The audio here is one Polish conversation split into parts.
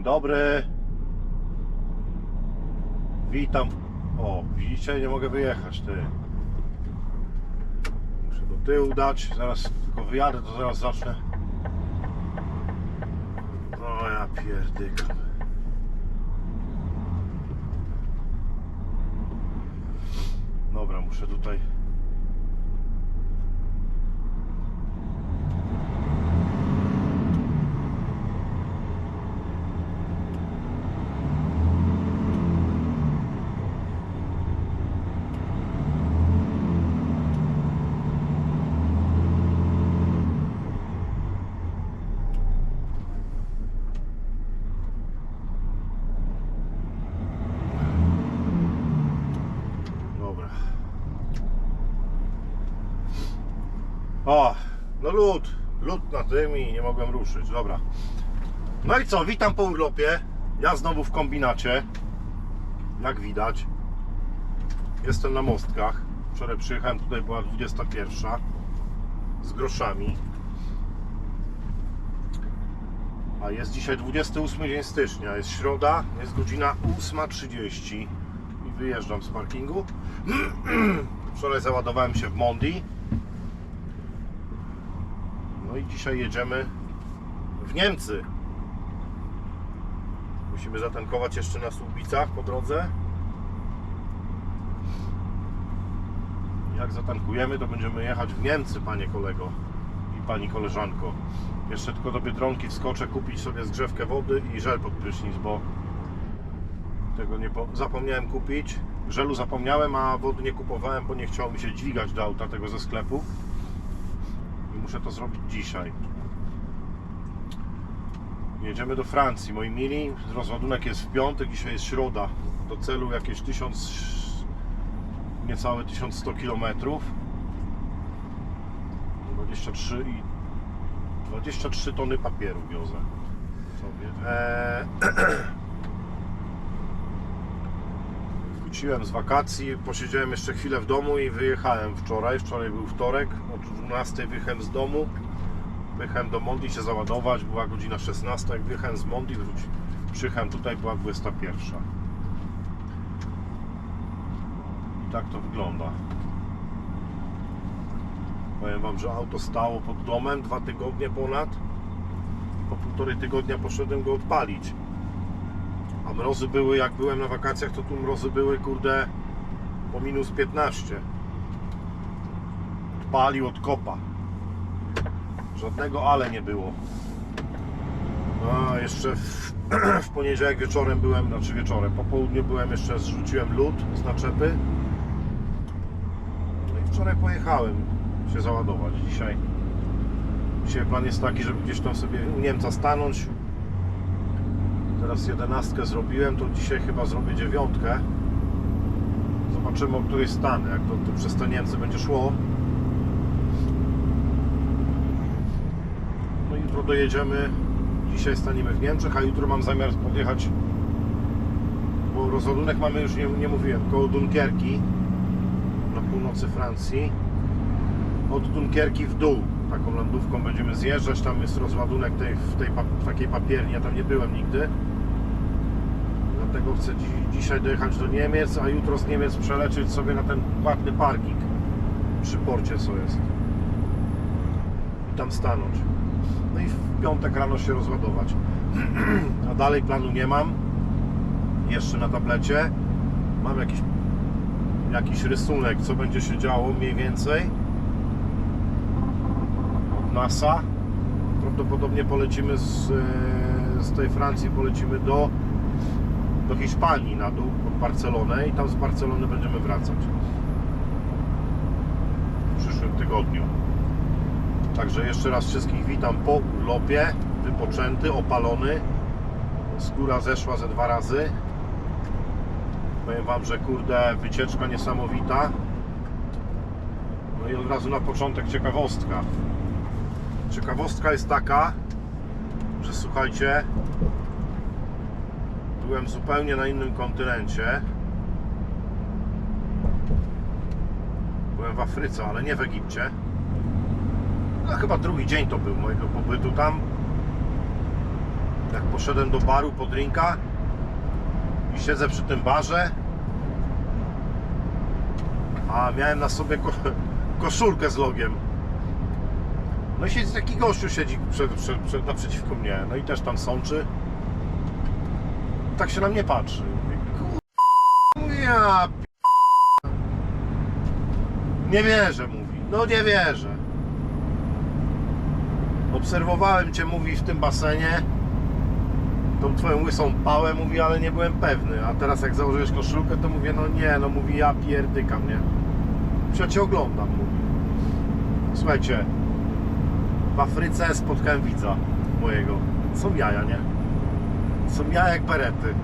Dzień dobry. Witam. O, widzicie, nie mogę wyjechać, ty. Muszę do tyłu dać, zaraz tylko wyjadę, to zaraz zacznę. O, ja pierdykam. Dobra, muszę tutaj Dobra. O, no lód. Lód na tym i nie mogłem ruszyć. Dobra. No i co, witam po urlopie. Ja znowu w kombinacie. Jak widać. Jestem na mostkach. Wczoraj przyjechałem, tutaj była 21. Z groszami. A jest dzisiaj 28 dzień stycznia. Jest środa, jest godzina 8.30 i wyjeżdżam z parkingu. Wczoraj załadowałem się w Mondi. No i dzisiaj jedziemy w Niemcy. Musimy zatankować jeszcze na Słubicach po drodze. Jak zatankujemy, to będziemy jechać w Niemcy, panie kolego i pani koleżanko. Jeszcze tylko do Biedronki wskoczę kupić sobie zgrzewkę wody i żel pod prysznic, bo tego nie po... zapomniałem kupić. Żelu zapomniałem, a wody nie kupowałem, bo nie chciało mi się dźwigać do auta tego ze sklepu. I muszę to zrobić dzisiaj. Jedziemy do Francji, moi mili. Rozładunek jest w piątek, dzisiaj jest środa. Do celu jakieś 1000, niecałe 1100 km. 23 i 23 tony papieru wiozę sobie. Eee, wróciłem z wakacji, posiedziałem jeszcze chwilę w domu i wyjechałem wczoraj. Wczoraj był wtorek, o 12 wyjechałem z domu. Wyjechałem do Mondi się załadować, była godzina 16. Jak wyjechałem z Mondi, wróci, przyjechałem tutaj, była 21. I tak to wygląda. Powiem Wam, że auto stało pod domem dwa tygodnie ponad. Po półtorej tygodnia poszedłem go odpalić. A mrozy były, jak byłem na wakacjach, to tu mrozy były, kurde, po minus 15. Odpalił od kopa. Żadnego ale nie było. A jeszcze w, w poniedziałek wieczorem byłem, znaczy wieczorem, po południu byłem jeszcze, zrzuciłem lód z naczepy. No i wczoraj pojechałem się załadować. Dzisiaj, dzisiaj plan jest taki, żeby gdzieś tam sobie u Niemca stanąć. Teraz jedenastkę zrobiłem, to dzisiaj chyba zrobię dziewiątkę. Zobaczymy, o której stanę, jak to, to przez te Niemcy będzie szło. No i jutro dojedziemy. Dzisiaj staniemy w Niemczech, a jutro mam zamiar podjechać, bo rozładunek mamy już, nie, nie mówiłem, koło Dunkierki na północy Francji. Od Dunkierki w dół. Taką lądówką będziemy zjeżdżać. Tam jest rozładunek tej, w tej takiej papierni. Ja tam nie byłem nigdy. Dlatego chcę dzi dzisiaj dojechać do Niemiec, a jutro z Niemiec przelecieć sobie na ten płatny parking przy porcie, co jest. I tam stanąć. No i w piątek rano się rozładować. A dalej planu nie mam. Jeszcze na tablecie. Mam jakiś, jakiś rysunek, co będzie się działo mniej więcej. Od NASA. Prawdopodobnie polecimy z, e, z tej Francji, polecimy do, do Hiszpanii na dół, pod Barcelonę i tam z Barcelony będziemy wracać. W przyszłym tygodniu. Także jeszcze raz wszystkich witam po urlopie, wypoczęty, opalony. Skóra zeszła ze dwa razy. Powiem Wam, że kurde, wycieczka niesamowita. No i od razu na początek ciekawostka. Ciekawostka jest taka, że słuchajcie, byłem zupełnie na innym kontynencie. Byłem w Afryce, ale nie w Egipcie. No chyba drugi dzień to był mojego pobytu tam. jak poszedłem do baru po drinka i siedzę przy tym barze, a miałem na sobie ko koszulkę z logiem. No i siedzi taki gościu siedzi przed, przed, przed, naprzeciwko mnie, no i też tam sączy. Tak się na mnie patrzy. Mówię, "Kur- Ja Nie wierzę, mówi. No nie wierzę. Obserwowałem Cię, mówi, w tym basenie. Tą Twoją łysą pałę, mówi, ale nie byłem pewny. A teraz jak założyłeś koszulkę, to mówię, no nie, no mówi, ja pierdykam, nie? Przecież Cię oglądam, mówi. Słuchajcie, w Afryce spotkałem widza mojego. Są jaja, nie? Są jaja jak berety.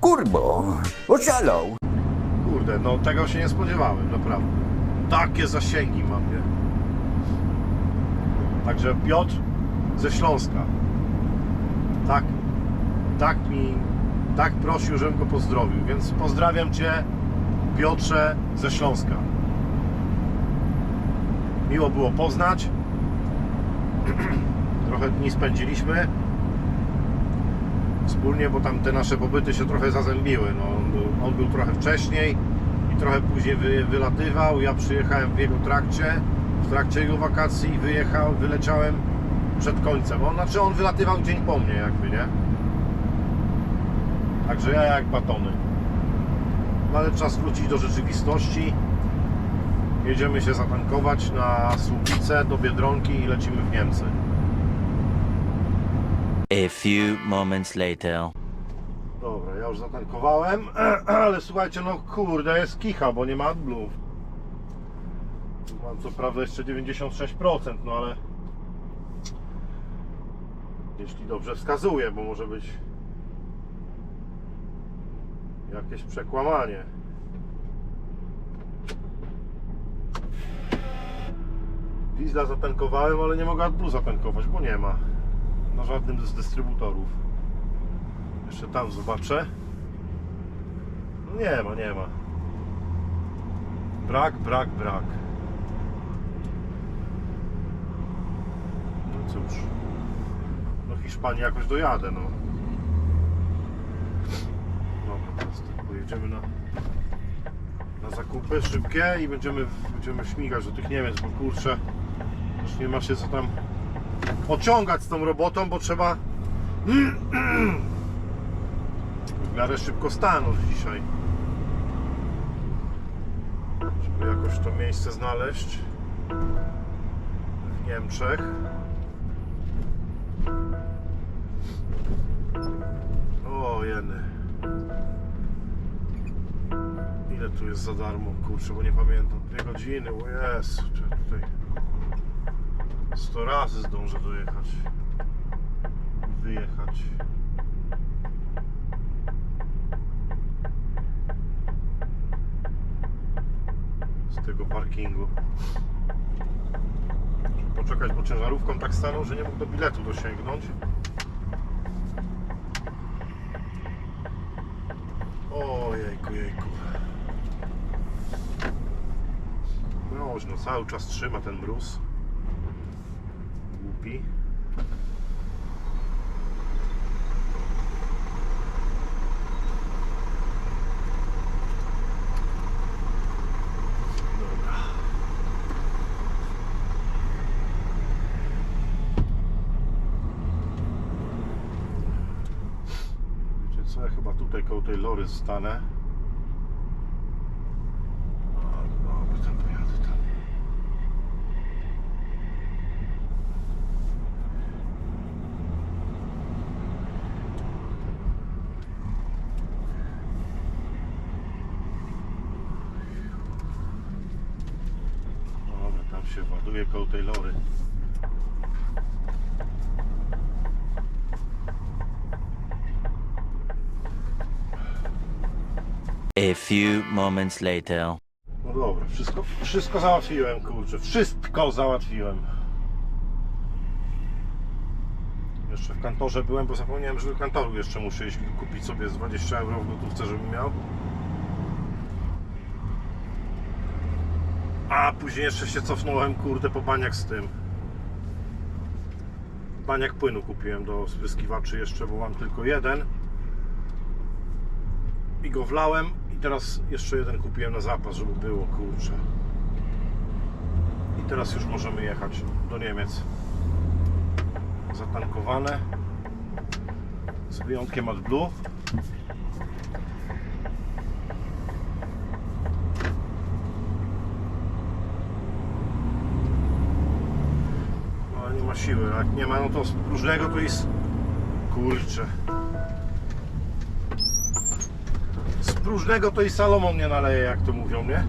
Kurbo, oszalał. Kurde, no tego się nie spodziewałem, naprawdę. Takie zasięgi mam, nie? Także Piotr ze Śląska. Tak, tak mi, tak prosił, żebym go pozdrowił, więc pozdrawiam Cię, Piotrze ze Śląska. Miło było poznać. Trochę dni spędziliśmy wspólnie, bo tam te nasze pobyty się trochę zazębiły. No, on, był, on był trochę wcześniej i trochę później wy, wylatywał. Ja przyjechałem w jego trakcie, w trakcie jego wakacji i wyjechał, wyleciałem przed końcem. On, znaczy on wylatywał dzień po mnie jakby, nie? Także ja jak batony. No ale czas wrócić do rzeczywistości. Jedziemy się zatankować na Słupicę do Biedronki i lecimy w Niemcy. A few moments later. Dobra, ja już zatankowałem, ale słuchajcie, no kurde, jest kicha, bo nie ma AdBlue. Tu Mam co prawda jeszcze 96%, no ale jeśli dobrze wskazuję, bo może być jakieś przekłamanie. Diesla zatankowałem, ale nie mogę AdBlue zatankować, bo nie ma na żadnym z dystrybutorów. Jeszcze tam zobaczę. No nie ma, nie ma. Brak, brak, brak. No cóż. No Hiszpanii jakoś dojadę, no. Dobra, teraz tak pojedziemy na, na zakupy szybkie i będziemy, będziemy śmigać do tych Niemiec, bo kurczę, już nie ma się co tam ociągać z tą robotą, bo trzeba w miarę szybko stanąć dzisiaj. Żeby jakoś to miejsce znaleźć w Niemczech. O jeny. Ile tu jest za darmo? Kurczę, bo nie pamiętam. Dwie godziny, o tutaj 100 razy zdążę dojechać. Wyjechać. z tego parkingu. Poczekać, bo ciężarówką tak stanął, że nie mógł do biletu dosięgnąć. Ojejku, jejku. No, no cały czas trzyma ten mróz. Dobra. Wiecie co, ja chyba tutaj koło tej lory stanę. A, Dobra, tam pojadę tam. Dobra, tam się ładuje koło tej lory. A few moments later. No dobra, wszystko, wszystko załatwiłem, kurczę. Wszystko załatwiłem. Jeszcze w kantorze byłem, bo zapomniałem, że do kantoru jeszcze muszę iść kupić sobie z 20 euro w gotówce, żebym miał. A później jeszcze się cofnąłem, kurde, po baniak z tym. baniak płynu kupiłem do spryskiwaczy jeszcze, bo mam tylko jeden. I go wlałem i teraz jeszcze jeden kupiłem na zapas, żeby było, kurczę. I teraz już możemy jechać do Niemiec. Zatankowane. Z wyjątkiem AdBlue. No ale nie ma siły, jak nie ma no to z próżnego to jest kurczę. Z próżnego to i Salomon nie naleje, jak to mówią, nie?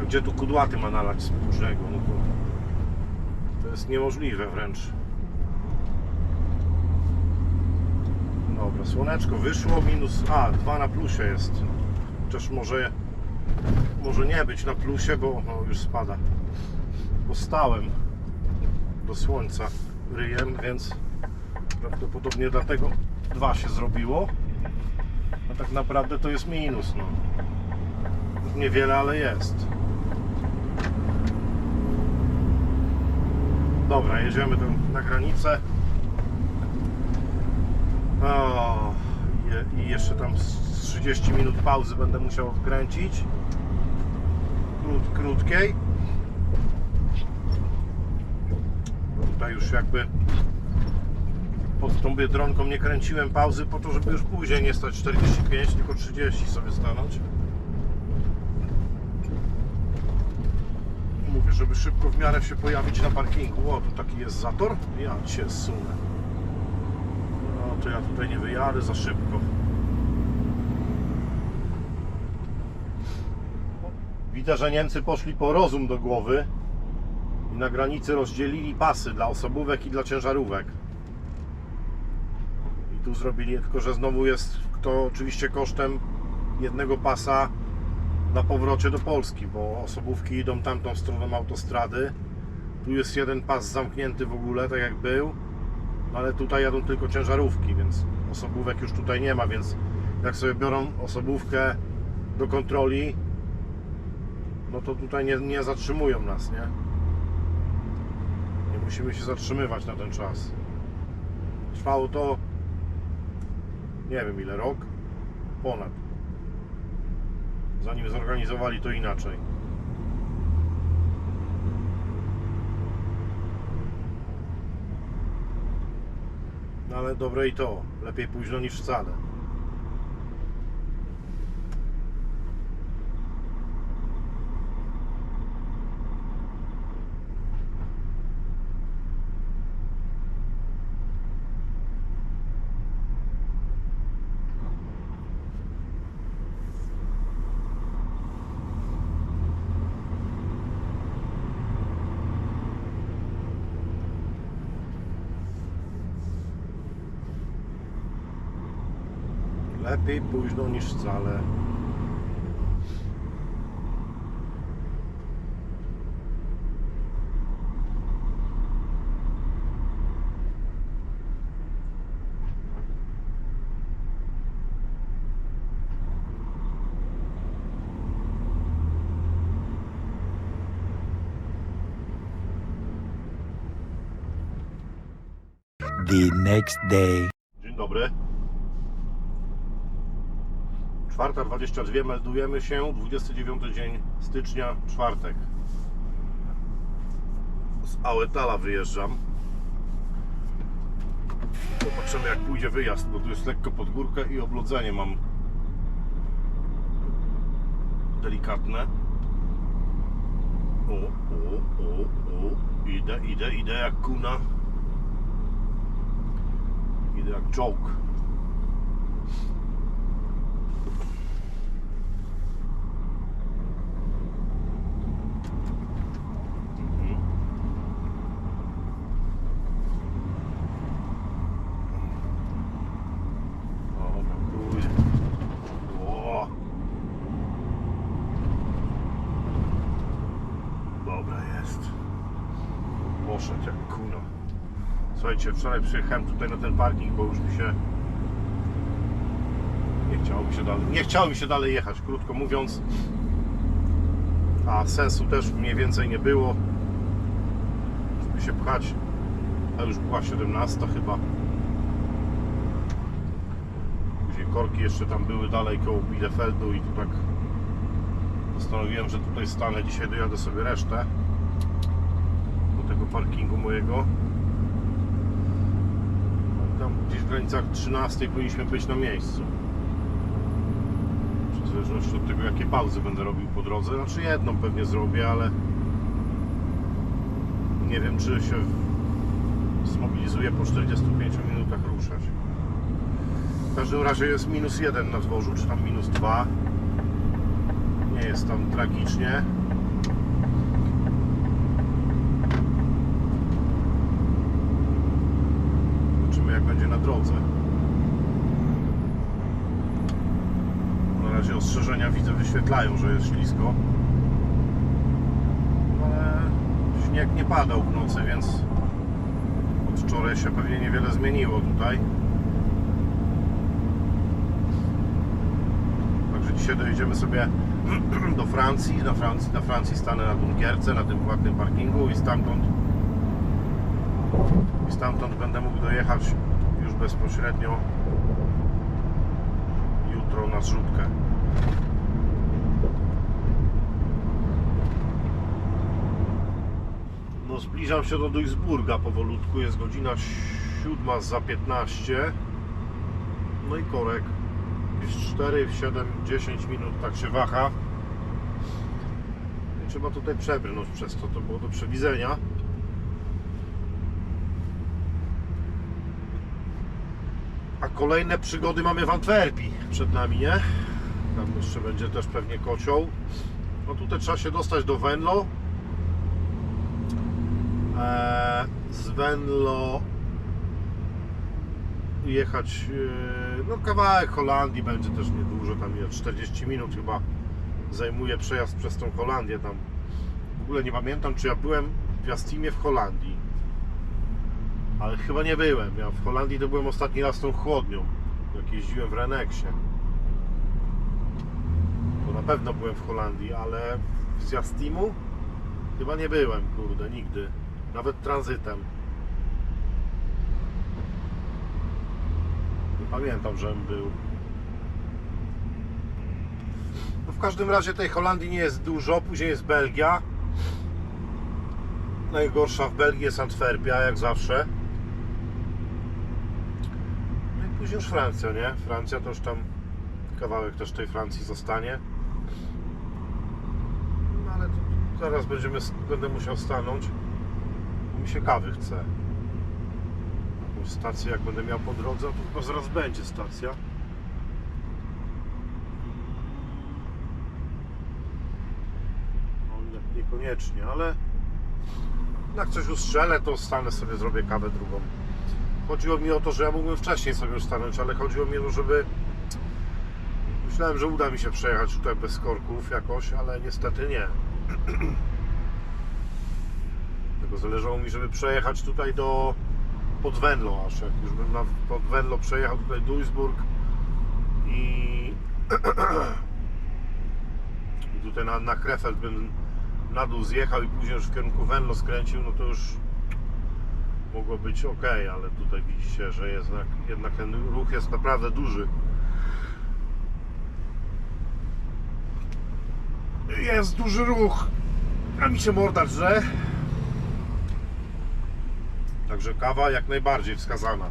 A gdzie tu kudłaty ma nalać z próżnego? No to, to jest niemożliwe wręcz. Dobra, słoneczko wyszło, minus, a, 2 na plusie jest. Chociaż może, może nie być na plusie, bo no, już spada. Bo stałem do słońca ryjem, więc prawdopodobnie dlatego 2 się zrobiło. Tak naprawdę to jest minus, no. Niewiele, ale jest. Dobra, jedziemy tam na granicę. O, je- I jeszcze tam z 30 minut pauzy będę musiał odkręcić. Krót, krótkiej. Tutaj już jakby pod tą biedronką nie kręciłem pauzy po to, żeby już później nie stać 45, tylko 30 sobie stanąć. Mówię, żeby szybko w miarę się pojawić na parkingu. O, tu taki jest zator. Ja cię sunę. No to ja tutaj nie wyjadę za szybko. Widzę, że Niemcy poszli po rozum do głowy i na granicy rozdzielili pasy dla osobówek i dla ciężarówek. Tu zrobili, tylko że znowu jest to oczywiście kosztem jednego pasa na powrocie do Polski, bo osobówki idą tamtą stroną autostrady. Tu jest jeden pas zamknięty w ogóle, tak jak był, ale tutaj jadą tylko ciężarówki, więc osobówek już tutaj nie ma, więc jak sobie biorą osobówkę do kontroli, no to tutaj nie, nie zatrzymują nas, nie? Nie musimy się zatrzymywać na ten czas. Trwało to nie wiem ile rok, ponad. Zanim zorganizowali to inaczej. No ale dobre i to. Lepiej późno niż wcale. Lepiej późno niż wcale. The next day. Dzień dobry. 4.22 meldujemy się, 29 dzień stycznia, czwartek. Z Auetala wyjeżdżam. Zobaczymy jak pójdzie wyjazd, bo tu jest lekko pod górkę i oblodzenie mam delikatne. O, o, o, o. Idę, idę, idę jak kuna. Idę jak czołg. Mhm. Dobra, pójdę. O. Dobra jest. Poszedł jak kuno. Wczoraj przyjechałem tutaj na ten parking, bo już mi się nie chciało mi się dalej, nie chciało mi się dalej jechać, krótko mówiąc. A sensu też mniej więcej nie było, żeby się pchać A już była 17 chyba. Później korki jeszcze tam były dalej koło Bielefeldu i tu tak postanowiłem, że tutaj stanę. Dzisiaj dojadę sobie resztę do tego parkingu mojego. Tam gdzieś w granicach 13 powinniśmy być na miejscu. W zależności od tego, jakie pauzy będę robił po drodze. Znaczy jedną pewnie zrobię, ale nie wiem, czy się zmobilizuję po 45 minutach ruszać. W każdym razie jest minus 1 na dworzu, czy tam minus 2. Nie jest tam tragicznie. Zobaczymy jak będzie na drodze. Na razie ostrzeżenia widzę wyświetlają, że jest ślisko. Ale śnieg nie padał w nocy, więc od wczoraj się pewnie niewiele zmieniło tutaj. Także dzisiaj dojedziemy sobie do Francji. Na Francji, na Francji stanę na Dunkierce, na tym płatnym parkingu i stamtąd i stamtąd będę mógł dojechać bezpośrednio jutro na zrzutkę. No zbliżam się do Duisburga powolutku, jest godzina 7 za 15 no i korek. Jest 4, 7, 10 minut, tak się waha. I trzeba tutaj przebrnąć przez to, to było do przewidzenia Kolejne przygody mamy w Antwerpii przed nami, nie? Tam jeszcze będzie też pewnie kocioł. No tutaj trzeba się dostać do Venlo. Eee, z Venlo jechać, eee, no kawałek Holandii będzie też niedużo, tam jest 40 minut chyba zajmuje przejazd przez tą Holandię tam. W ogóle nie pamiętam, czy ja byłem w Jastimie w Holandii. Ale chyba nie byłem. Ja w Holandii to byłem ostatni raz tą chłodnią, jak jeździłem w Reneksie. To na pewno byłem w Holandii, ale z Jastimu chyba nie byłem, kurde, nigdy. Nawet tranzytem. Nie pamiętam, żebym był. No w każdym razie tej Holandii nie jest dużo, później jest Belgia. Najgorsza w Belgii jest Antwerpia, jak zawsze. No i później już Francja, nie? Francja to już tam kawałek też tej Francji zostanie. No ale zaraz będziemy, będę musiał stanąć, bo mi się kawy chce. Jakąś stację jak będę miał po drodze, to chyba zaraz będzie stacja. No nie- niekoniecznie, ale jak coś ustrzelę, to stanę sobie, zrobię kawę drugą. Chodziło mi o to, że ja mógłbym wcześniej sobie stanąć, ale chodziło mi o to, żeby... Myślałem, że uda mi się przejechać tutaj bez korków jakoś, ale niestety nie. Tylko zależało mi, żeby przejechać tutaj do pod Venlo aż. Jak już bym na, pod Venlo przejechał tutaj Duisburg i, i tutaj na, na Krefeld bym na dół zjechał i później już w kierunku Venlo skręcił, no to już mogło być ok, ale tutaj widzicie, że jednak, jednak ten ruch jest naprawdę duży. Jest duży ruch, a mi się morda drze. Także kawa jak najbardziej wskazana.